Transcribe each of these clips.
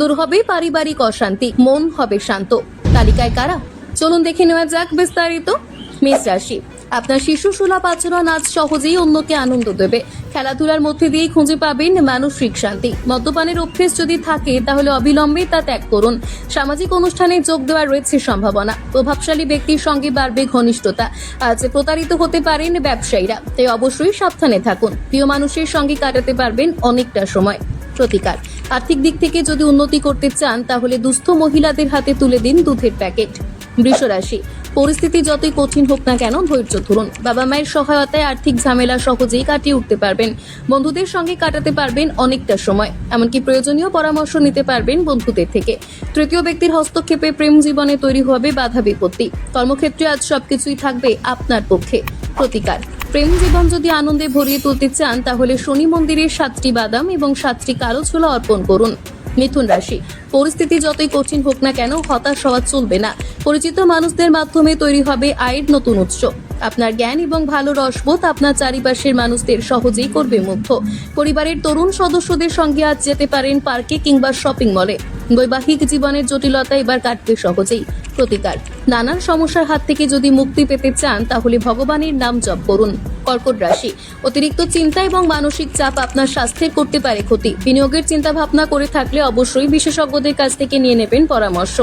দূর হবে, পারিবারিক অশান্তি, মন হবে শান্ত। তালিকায় কারা? চলুন দেখে নেওয়া যাক বিস্তারিত। মেষ রাশি, আপনার শিশু সুলভ আচরণ আজ সহজেই অন্যকে আনন্দ দেবে। খেলাধুলার মধ্যে দিয়েই খুঁজে পাবেন মানসিক শান্তি। মদ্যপানের অভ্যেস যদি থাকে, তাহলে অবিলম্বে তা ত্যাগ করুন। সামাজিক অনুষ্ঠানে যোগ দেওয়ার রয়েছে সম্ভাবনা। প্রভাবশালী ব্যক্তির সঙ্গে বাড়বে ঘনিষ্ঠতা। আজ প্রতারিত হতে পারেন ব্যবসায়ীরা। তাই অবশ্যই সাবধানে থাকুন। প্রিয় মানুষের সঙ্গে কাটাতে পারবেন অনেকটা সময়। প্রতিকার। আর্থিক দিক থেকে যদি উন্নতি করতে চান, তাহলে দুস্থ মহিলাদের হাতে তুলে দিন দুধের প্যাকেট। বৃষরাশি, পরিস্থিতি যতই কঠিন হোক না কেন ধৈর্য ধরুন। বাবা মায়ের সহায়তায় আর্থিক ঝামেলা সহজেই কাটিয়ে উঠতে পারবেন। বন্ধুদের সঙ্গে কাটাতে পারবেন অনেকটা সময়। এমনকি প্রয়োজনীয় পরামর্শ নিতে পারবেন বন্ধুদের থেকে। তৃতীয় ব্যক্তির হস্তক্ষেপে প্রেম জীবনে তৈরি হবে বাধা বিপত্তি। কর্মক্ষেত্রে আজ সবকিছুই থাকবে আপনার পক্ষে। প্রতিকার। প্রেম জীবন যদি আনন্দে ভরিয়ে তুলতে চান, তাহলে শনি মন্দিরের সাতটি বাদাম এবং সাতটি কালো ছোলা অর্পণ করুন। মিথুন রাশি, পরিস্থিতি যতই কঠিন হোক না কেন হতাশ হওয়া চলবে না। পরিচিত মানুষদের মাধ্যমে তৈরি হবে আয়ের নতুন উৎস। আপনার জ্ঞান এবং ভালো রসবোধ আপনার চারিপাশের মানুষদের সহজেই করবে মুগ্ধ। পরিবারের তরুণ সদস্যদের সঙ্গে আজ যেতে পারেন পার্কে কিংবা শপিং মলে। বৈবাহিক জীবনের জটিলতা এবার কাটবে সহজেই। প্রতিকার। নানান সমস্যার হাত থেকে যদি মুক্তি পেতে চান তাহলে ভগবানের নাম জপ করুন। কর্কট রাশি। অতিরিক্ত চিন্তা এবং মানসিক চাপ আপনার স্বাস্থ্যের করতে পারে ক্ষতি। বিনিয়োগের চিন্তা ভাবনা করে থাকলে অবশ্যই বিশেষজ্ঞদের কাছ থেকে নিয়ে নেবেন পরামর্শ।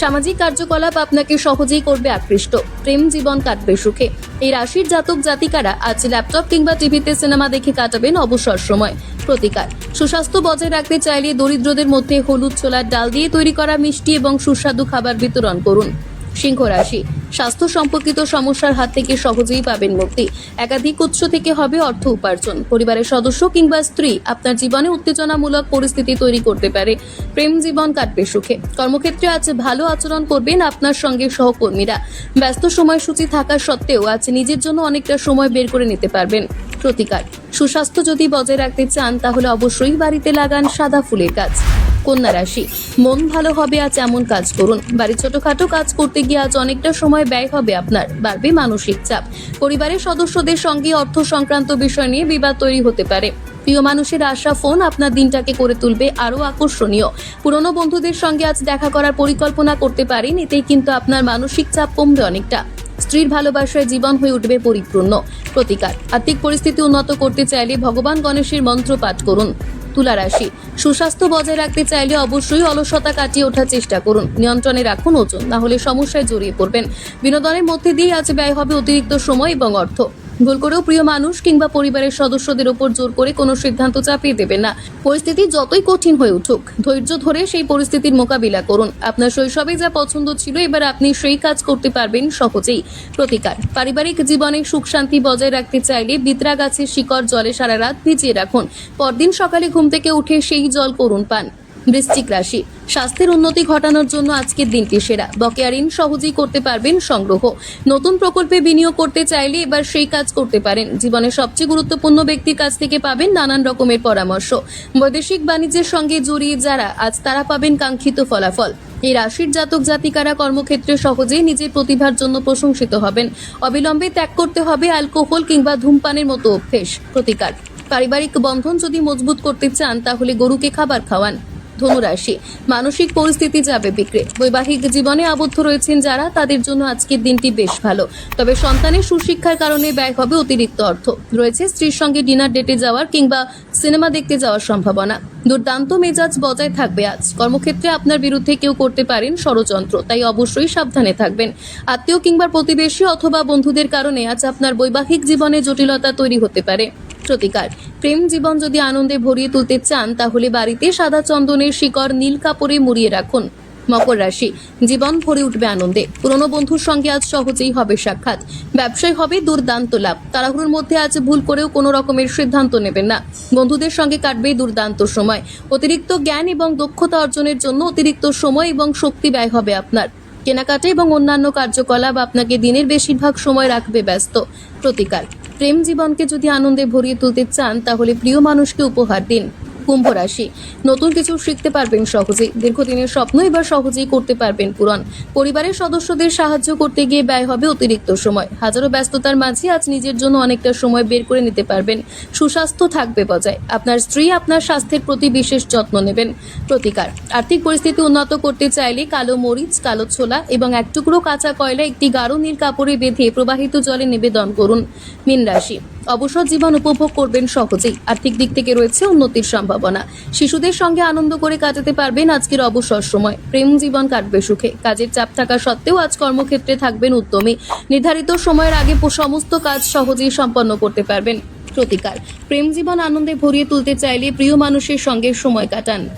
সামাজিক কার্যকলাপ আপনাকে সহজেই করবে আকৃষ্ট। প্রেম জীবন কাটবে সুখে। এই রাশির জাতক জাতিকারা আজ ল্যাপটপ কিংবা টিভিতে সিনেমা দেখে কাটাবেন অবসর সময়। প্রতিকার। সুস্বাস্থ্য বজায় রাখতে চাইলে দরিদ্রদের মধ্যে হলুদ ছোলার ডাল দিয়ে তৈরি করা মিষ্টি এবং সুস্বাদু খাবার বিতরণ করুন। সিংহ রাশি। স্বাস্থ্য সম্পর্কিত সমস্যার হাত থেকে সহজেই পাবেন মুক্তি। একাধিক উৎস থেকে হবে অর্থ উপার্জন। পরিবারের সদস্য কিংবা স্ত্রী আপনার জীবনে উত্তেজনামূলক পরিস্থিতি তৈরি করতে পারে। প্রেম জীবন কাটবে সুখে। কর্মক্ষেত্রে আজ ভালো আচরণ করবেন আপনার সঙ্গে সহকর্মীরা। ব্যস্ত সময়সূচি থাকা সত্ত্বেও আজ নিজের জন্য অনেকটা সময় বের করে নিতে পারবেন। প্রতিকার। সুস্বাস্থ্য যদি বজায় রাখতে চান, তাহলে অবশ্যই বাড়িতে লাগান সাদা ফুলের গাছ। কন্যা রাশি। মন ভালো হবে আজ এমন কাজ করুন। বাড়ির ছোটখাটো কাজ করতে গিয়ে আজ অনেকটা সময় ব্যয় হবে আপনার। বাড়বে মানসিক চাপ। পরিবারের সদস্যদের সঙ্গে অর্থ সংক্রান্ত বিষয় নিয়ে বিবাদ তৈরি হতে পারে। প্রিয় মানুষের আশা ফোন আপনার দিনটাকে করে তুলবে আরও আকর্ষণীয়। পুরনো বন্ধুদের সঙ্গে আজ দেখা করার পরিকল্পনা করতে পারেন, এতেই কিন্তু আপনার মানসিক চাপ কমবে অনেকটা। স্ত্রীর ভালোবাসায় জীবন হয়ে উঠবে পরিপূর্ণ। প্রতিকার। আর্থিক পরিস্থিতি উন্নত করতে চাইলে ভগবান গণেশের মন্ত্র পাঠ করুন। তুলা রাশি। সুস্বাস্থ্য বজায় রাখতে চাইলে অবশ্যই অলসতা কাটিয়ে ওঠার চেষ্টা করুন। নিয়ন্ত্রণে রাখুন ওজন না হলে সমস্যায় জড়িয়ে পড়বেন। বিনোদনের মধ্যে দিয়ে আজ ব্যয় হবে অতিরিক্ত সময় এবং অর্থ। ভুল করেও প্রিয় মানুষ কিংবা পরিবারের সদস্যদের ওপর জোর করে কোনো সিদ্ধান্ত চাপিয়ে দেবেন না। পরিস্থিতি যতই কঠিন হয়ে উঠুক, ধৈর্য ধরে সেই পরিস্থিতির মোকাবিলা করুন। আপনার শৈশবে যা পছন্দ ছিল, এবার আপনি সেই কাজ করতে পারবেন সহজেই। প্রতিকার, পারিবারিক জীবনে সুখ শান্তি বজায় রাখতে চাইলে বিদ্রা গাছের শিকড় জলে সারা রাত ভিজিয়ে রাখুন। পরদিন সকালে ঘুম থেকে উঠে সেই জল করুন পান। বৃশ্চিক রাশি। স্বাস্থ্যের উন্নতি ঘটানোর জন্য আজকের দিনটি সেরা। বকেয়া ঋণ সহজেই করতে পারবেন সংগ্রহ। নতুন প্রকল্পে বিনিয়োগ করতে চাইলে এবার সেই কাজ করতে পারেন। জীবনের সবচেয়ে গুরুত্বপূর্ণ ব্যক্তির কাছ থেকে পাবেন নানান রকমের পরামর্শ। বৈদেশিক বাণিজ্যের সঙ্গে জড়িয়ে যারা, আজ তারা পাবেন কাঙ্ক্ষিত ফলাফল। এই রাশির জাতক জাতিকারা কর্মক্ষেত্রে সহজেই নিজের প্রতিভার জন্য প্রশংসিত হবেন। অবিলম্বে ত্যাগ করতে হবে অ্যালকোহল কিংবা ধূমপানের মতো অভ্যেস। প্রতিকার। পারিবারিক বন্ধন যদি মজবুত করতে চান, তাহলে গরুকে খাবার খাওয়ান। ধনুরাশি। মানসিক পরিস্থিতি যাবে বিক্রে। বৈবাহিক জীবনে আবদ্ধ রয়েছেন যারা, তাদের জন্য আজকের দিনটি বেশ ভালো। তবে সন্তানের সুশিক্ষার কারণে ব্যয় হবে অতিরিক্ত অর্থ। রয়েছে স্ত্রীর সঙ্গে ডিনার, ডেটে যাওয়ার কিংবা সিনেমা দেখতে যাওয়ার সম্ভাবনা। দুর্দান্ত মেজাজ বজায় থাকবে আজ। কর্মক্ষেত্রে আপনার বিরুদ্ধে কেউ করতে পারেন ষড়যন্ত্র, তাই অবশ্যই সাবধানে থাকবেন। আত্মীয় কিংবা প্রতিবেশী অথবা বন্ধুদের কারণে আজ আপনার বৈবাহিক জীবনে জটিলতা তৈরি হতে পারে। প্রতিকার। প্রেম জীবন যদি আনন্দে ভরিয়ে তুলতে চান, তাহলে বাড়িতে সাদা চন্দনের শিকড় নীল কাপড়ে মুড়িয়ে রাখুন। মকর রাশি, জীবন ভরে উঠবে আনন্দে। পুরনো বন্ধুর সঙ্গে আজ সহজেই হবে সাক্ষাৎ। ব্যবসায় হবে দুর্দান্ত লাভ। তাড়াহুড়োর মধ্যে আজ ভুল করেও কোনো রকমের সিদ্ধান্ত নেবেন না। বন্ধুদের সঙ্গে কাটবে দুর্দান্ত সময়। অতিরিক্ত জ্ঞান এবং দক্ষতা অর্জনের জন্য অতিরিক্ত সময় এবং শক্তি ব্যয় হবে আপনার। কেনাকাটা এবং অন্যান্য কার্যকলাপ আপনাকে দিনের বেশিরভাগ সময় রাখবে ব্যস্ত। প্রতিকার। প্রেম জীবনকে যদি আনন্দে ভরিয়ে তুলতে চান, তাহলে প্রিয় মানুষকে উপহার দিন। কুম্ভ রাশি। নতুন কিছু শিখতে পারবেন সহজেই। দীর্ঘদিনের স্বপ্ন এবার সহজেই করতে পারবেন পূরণ। পরিবারের সদস্যদের সাহায্য করতে গিয়ে ব্যয় হবে অতিরিক্ত সময়। হাজারো ব্যস্ততার মাঝে আজ নিজের জন্য অনেকটা সময় বের করে নিতে পারবেন। সুস্বাস্থ্য থাকবে বজায়। আপনার স্ত্রী আপনার স্বাস্থ্যের প্রতি বিশেষ যত্ন নেবেন। প্রতিকার। আর্থিক পরিস্থিতি উন্নত করতে চাইলে কালো মরিচ, কালো ছোলা এবং এক টুকরো কাঁচা কয়লা একটি গাঢ় নীল কাপড়ে বেঁধে প্রবাহিত জলে নিবেদন করুন। মীন রাশি। অবসর জীবন উপভোগ করবেন সহজেই। আর্থিক দিক থেকে রয়েছে উন্নতির সম্ভাবনা। শিশুদের সঙ্গে আনন্দ করে কাটাতে পারবেন আজকের অবসর সময়। প্রেম জীবন কাটবে সুখে। কাজের চাপ থাকা সত্ত্বেও আজ কর্মক্ষেত্রে থাকবেন উদ্যমী। নির্ধারিত সময়ের আগে সমস্ত কাজ সহজেই সম্পন্ন করতে পারবেন। প্রতিকার। প্রেম জীবন আনন্দে ভরিয়ে তুলতে চাইলে প্রিয় মানুষের সঙ্গে সময় কাটান।